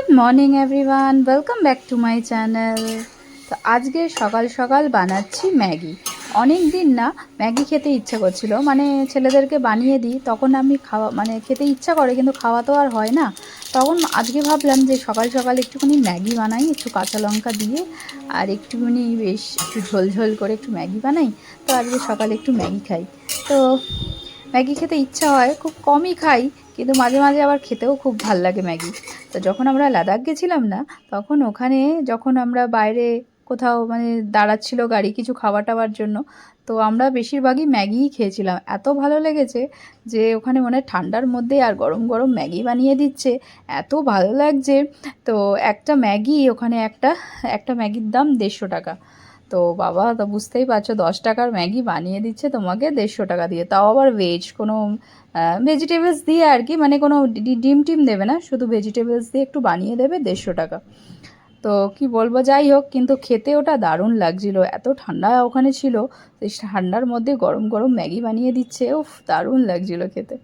Good morning everyone welcome back to my channel তো আজকে সকাল সকাল বানাচ্ছি ম্যাগি। অনেক দিন না ম্যাগি খেতে ইচ্ছা করছিল। মানে ছেলেদেরকে বানিয়ে দিই, তখন আমি খাওয়া মানে খেতে ইচ্ছা করে, কিন্তু খাওয়া তো আর হয় না। তখন আজকে ভাবলাম যে সকাল সকাল একটুখানি ম্যাগি বানাই, একটু কাঁচা লঙ্কা দিয়ে, আর একটুখানি বেশ একটু ঝোল ঝোল করে একটু ম্যাগি বানাই। তো আজকে সকালে একটু ম্যাগি খাই। তো ম্যাগি খেতে ইচ্ছা হয়, খুব কমই খাই কিন্তু মাঝে মাঝে আবার খেতেও খুব ভালো লাগে ম্যাগি। তো যখন আমরা লাদাখ গেছিলাম না, তখন ওখানে যখন আমরা বাইরে কোথাও মানে দাঁড়াচ্ছিল গাড়ি কিছু খাওয়া টাওয়ার জন্য, তো আমরা বেশিরভাগই ম্যাগিই খেয়েছিলাম। এত ভালো লেগেছে যে ওখানে মনে ঠান্ডার মধ্যে আর গরম গরম ম্যাগি বানিয়ে দিচ্ছে। এত ভালো লাগছে। তো একটা ম্যাগি ওখানে একটা একটা ম্যাগির দাম দেড়শো টাকা। তো বাবা, তো বুঝতেই পারছ, দশ টাকার ম্যাগি বানিয়ে দিচ্ছে তোমাকে দেড়শো টাকা দিয়ে। তাও আবার ভেজ কোনো ভেজিটেবলস দিয়ে আর কি মানে কোনো ডিম টিম দেবে না, শুধু ভেজিটেবলস দিয়ে একটু বানিয়ে দেবে দেড়শো টাকা। তো কি বলব, যাই হোক, কিন্তু খেতে ওটা দারুণ লাগছিল, এত ঠান্ডা ওখানে ছিল, সেই ঠান্ডার মধ্যে গরম গরম ম্যাগি বানিয়ে দিচ্ছে, উফ, দারুণ লাগছিল খেতে।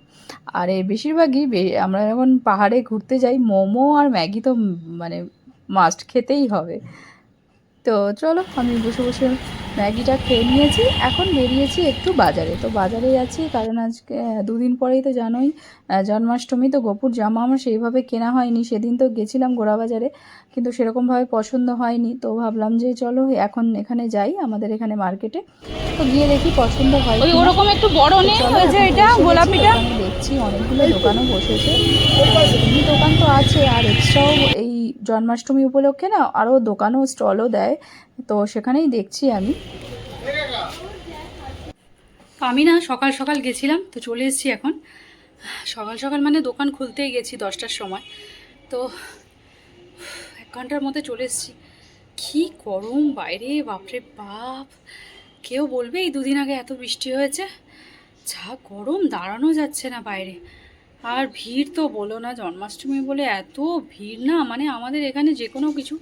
আর এই বেশিরভাগই আমরা যখন পাহাড়ে ঘুরতে যাই, মোমো আর ম্যাগি তো মানে মাস্ট খেতেই হবে। তো চলো আমি বসে বসে ম্যাগিটা খেয়ে নিয়েছি। এখন বেরিয়েছি একটু বাজারে। তো বাজারে যাচ্ছি কারণ আজকে দুদিন পরেই তো জানোই জন্মাষ্টমী তো গোপুর জামা আমার সেইভাবে কেনা হয়নি। সেদিন তো গেছিলাম গোড়া বাজারে কিন্তু সেরকমভাবে পছন্দ হয়নি। তো ভাবলাম যে চলো এখন এখানে যাই আমাদের এখানে মার্কেটে। তো গিয়ে দেখি পছন্দ হয় ওই ওরকম একটু বড় নেই? যে এটা গোলাপিটা। দেখছি অনেকগুলো দোকানও বসেছে। দোকান তো আছে আর এক্সট্রাও এই জন্মাষ্টমী উপলক্ষে না আরও দোকানও, স্টলও দেয়। তো সেখানেই দেখছি আমি। আমি না সকাল সকাল গেছিলাম, তো চলে এসেছি এখন। সকাল সকাল মানে দোকান খুলতেই গেছি দশটার সময়। তো এক ঘণ্টার মধ্যে চলে এসেছি। কি গরম, বাইরে বাপরে বাপ! কেউ বলবে এই দুদিন আগে এত বৃষ্টি হয়েছে? যা গরম, দাঁড়ানো যাচ্ছে না বাইরে। আর ভিড় তো বলো না, জন্মাষ্টমী বলে এত ভিড় না মানে আমাদের এখানে যে কোনো কিছু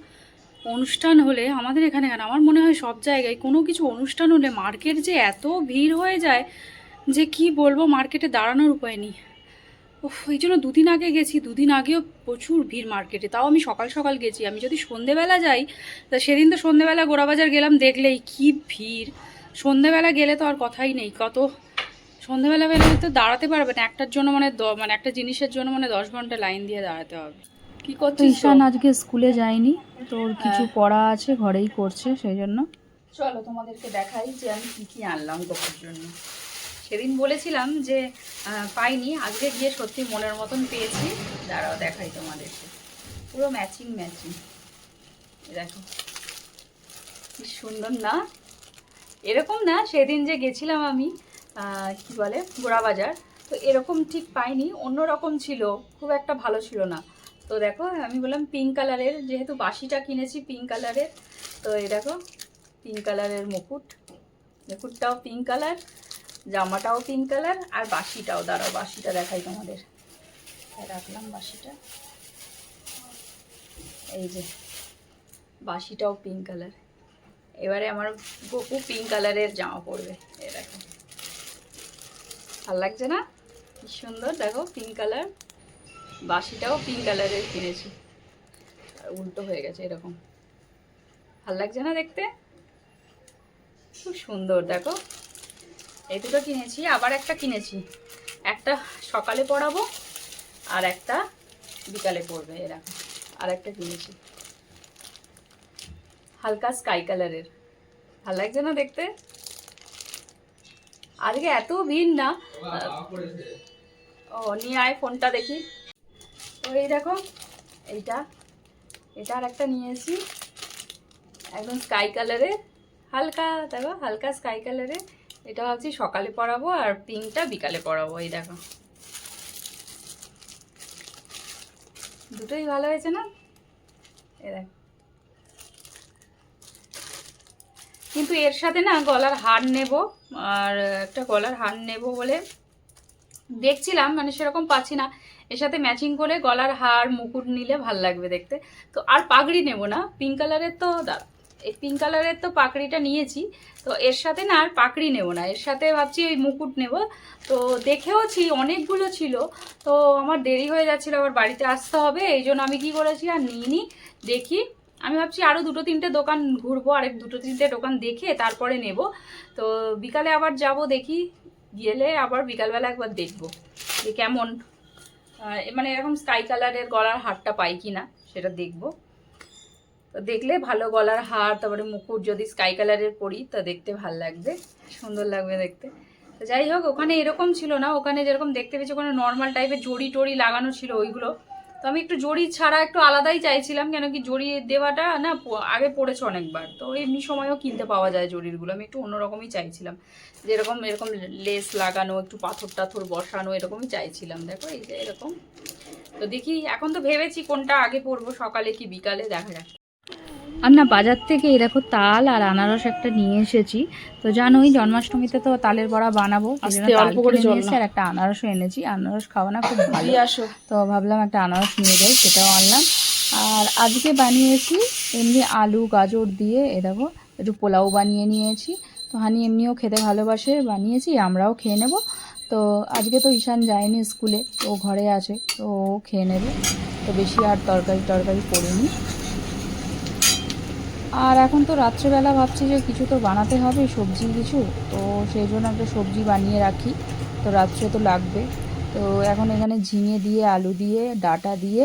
অনুষ্ঠান হলে, আমাদের এখানে কেন? আমার মনে হয় সব জায়গায় কোনো কিছু অনুষ্ঠান হলে মার্কেট যে এত ভিড় হয়ে যায় যে কি বলব, মার্কেটে দাঁড়ানোর উপায় নেই। উফ, এই জন্য দুদিন আগে গেছি, দুদিন আগেও প্রচুর ভিড় মার্কেটে, তাও আমি সকাল সকাল গেছি। আমি যদি সন্ধেবেলা যাই, তা সেদিন তো সন্ধেবেলা গোড়াবাজার গেলাম, দেখলেই কি ভিড়। সন্ধেবেলা গেলে তো আর কথাই নেই, কত সন্ধেবেলা বেলা তো দাঁড়াতে পারবে না। একটার জন্য মানে মানে একটা জিনিসের জন্য মানে দশ ঘণ্টা লাইন দিয়ে দাঁড়াতে হবে। কি করছিস ঈশান আজকে স্কুলে যায়নি। তোর কিছু পড়া আছে ঘরেই করছে সেই জন্য। চলো তোমাদেরকে দেখাই যে আমি কী কী আনলাম গোপুর জন্য। সেদিন বলেছিলাম যে পাইনি। আজকে গিয়ে সত্যি মনের মতন পেয়েছি। দাঁড়াও দেখাই তোমাদেরকে। পুরো ম্যাচিং ম্যাচিং। দেখো। কি সুন্দর না? এরকম না সেদিন যে গেছিলাম আমি কি বলে গোড়া বাজার। তো এরকম ঠিক পাইনি অন্য রকম ছিল, খুব একটা ভালো ছিল না। তো দেখো, আমি বললাম পিঙ্ক কালারের যেহেতু বাসিটা কিনেছি পিঙ্ক কালারের তো এই দেখো পিঙ্ক কালারের মুকুট। মুকুটটাও পিঙ্ক কালার জামাটাও পিঙ্ক কালার আর বাসিটাও দাঁড়াও বাসিটা দেখাই তোমাদের। রাখলাম বাসিটা এই যে বাসিটাও পিঙ্ক কালার এবারে আমার গপু পিঙ্ক কালারের জামা পরবে, এই দেখো। ভালো লাগছে না? কি সুন্দর, দেখো পিঙ্ক কালার বাসিটাও পিঙ্ক কালারের কিনেছি। উল্টো হয়ে গেছে এরকম। ভালো লাগছে না দেখতে? খুব সুন্দর, দেখো। এই দুটো কিনেছি, আবার একটা কিনেছি। একটা সকালে পরাবো, আর একটা বিকালে পরবে এরকম আর একটা কিনেছি। হালকা স্কাই কালারের ভালো লাগছে না দেখতে? আজকে এত ভিড় না। ও, নিয়ে আয় ফোনটা দেখি। তো এই দেখো, এইটা। এটা আর একটা নিয়েছি একদম স্কাই কালারের হালকা, দেখো, হালকা স্কাই কালারের এটা ভাবছি সকালে পরাবো আর পিঙ্কটা বিকালে পরাবো, এই দেখো। দুটোই ভালো হয়েছে না? এ দেখো। কিন্তু এর সাথে না গলার হার নেব আর একটা গলার হার নেব বলে দেখছিলাম মানে সেরকম পাচ্ছি না। এর সাথে ম্যাচিং করে গলার হার, মুকুট নিলে ভালো লাগবে দেখতে। তো আর পাগড়ি নেব না পিঙ্ক কালারের তো এই পিঙ্ক কালারের তো পাকড়িটা নিয়েছি। তো এর সাথে না আর পাকড়ি নেব না, এর সাথে ভাবছি ওই মুকুট নেব। তো দেখেওছি, অনেকগুলো ছিল। তো আমার দেরি হয়ে যাচ্ছিল, আবার বাড়িতে আসতে হবে, এই জন্য আমি কি করেছি আর নিইনি, দেখি আমি ভাবছি আরও দুটো তিনটে দোকান ঘুরবো, আরেক দুটো তিনটে দোকান দেখে তারপরে নেব। তো বিকালে আবার যাব দেখি, গেলে আবার বিকালবেলা একবার দেখব যে কেমন। মানে এরকম স্কাই কালারের গলার হারটা পাই কি না সেটা দেখব। তো দেখলে ভালো গলার হার, তারপরে মুকুট যদি স্কাই কালারের পরি, তা দেখতে ভালো লাগবে, সুন্দর লাগবে দেখতে। তো যাই হোক, ওখানে এরকম ছিল না, ওখানে যেরকম দেখতে পেয়েছি, ওখানে নর্মাল টাইপের জড়ি টড়ি লাগানো ছিল ওইগুলো। তো আমি একটু জড়ি ছাড়া একটু আলাদাই চাইছিলাম, কেন কি জড়ি দেওয়াটা না আগে পড়েছে অনেকবার। তো এমনি সময়ও কিনতে পাওয়া যায় জড়িরগুলো আমি একটু অন্যরকমই চাইছিলাম। যেরকম, এরকম লেস লাগানো, একটু পাথর টাথর বসানো, এরকমই চাইছিলাম। দেখো, এই যে এরকম। তো দেখি, এখন তো ভেবেছি কোনটা আগে পরবো, সকালে কি বিকালে, দেখা যাক। আর না বাজার থেকে এই দেখো তাল আর আনারস একটা নিয়ে এসেছি। তো জানোই জন্মাষ্টমীতে তো তালের বড়া বানাবো। অল্প করে। আর একটা আনারসও এনেছি। আনারস খাওয়া না খুব ভালো। তো ভাবলাম একটা আনারস নিয়ে যাই সেটাও আনলাম। আর আজকে বানিয়েছি এমনি আলু গাজর দিয়ে এ দেখো একটু পোলাও বানিয়ে নিয়েছি। তো হানি এমনিও খেতে ভালোবাসে বানিয়েছি আমরাও খেয়ে নেব। তো আজকে তো ঈশান যায়নি স্কুলে ও ঘরে আছে তো ও খেয়ে নেবে। তো বেশি আর তরকারি টরকারি করিনি। আর এখন তো রাত্রেবেলা ভাবছি যে কিছু তো বানাতে হবে, সবজি কিছু। তো সেই জন্য একটা সবজি বানিয়ে রাখি। তো রাত্রে তো লাগবে। তো এখন এখানে ঝিঙে দিয়ে, আলু দিয়ে, ডাটা দিয়ে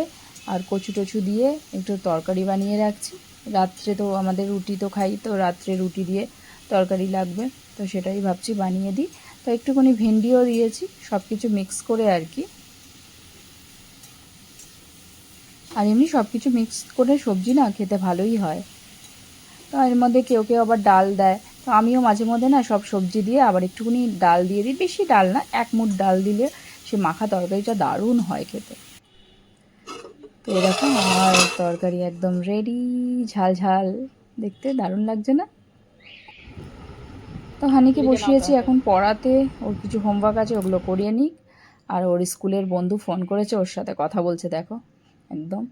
আর কচু টচু দিয়ে একটু তরকারি বানিয়ে রাখছি। রাত্রে তো আমাদের রুটি তো খাই, তো রাত্রে রুটি দিয়ে তরকারি লাগবে। তো সেটাই ভাবছি বানিয়ে দিই। তো একটুখানি ভেন্ডিও দিয়েছি সব কিছু মিক্স করে আর কি। আর এমনি সব কিছু মিক্স করে সবজি না খেতে ভালোই হয়। এর মধ্যে কেউ কেউ আবার ডাল দেয়। তো আমিও মাঝে মধ্যে না সব সবজি দিয়ে আবার একটুখানি ডাল দিয়ে দিই। বেশি ডাল না এক মুঠ ডাল দিলে সে মাখা তরকারিটা দারুণ হয় খেতে। তো এরকম আমার তরকারি একদম রেডি ঝাল ঝাল। দেখতে দারুণ লাগছে না? তো হানিকে বসিয়েছি এখন পড়াতে। ওর কিছু হোমওয়ার্ক আছে ওগুলো করিয়ে নিক। আর ওর স্কুলের বন্ধু ফোন করেছে ওর সাথে কথা বলছে দেখো। একদম।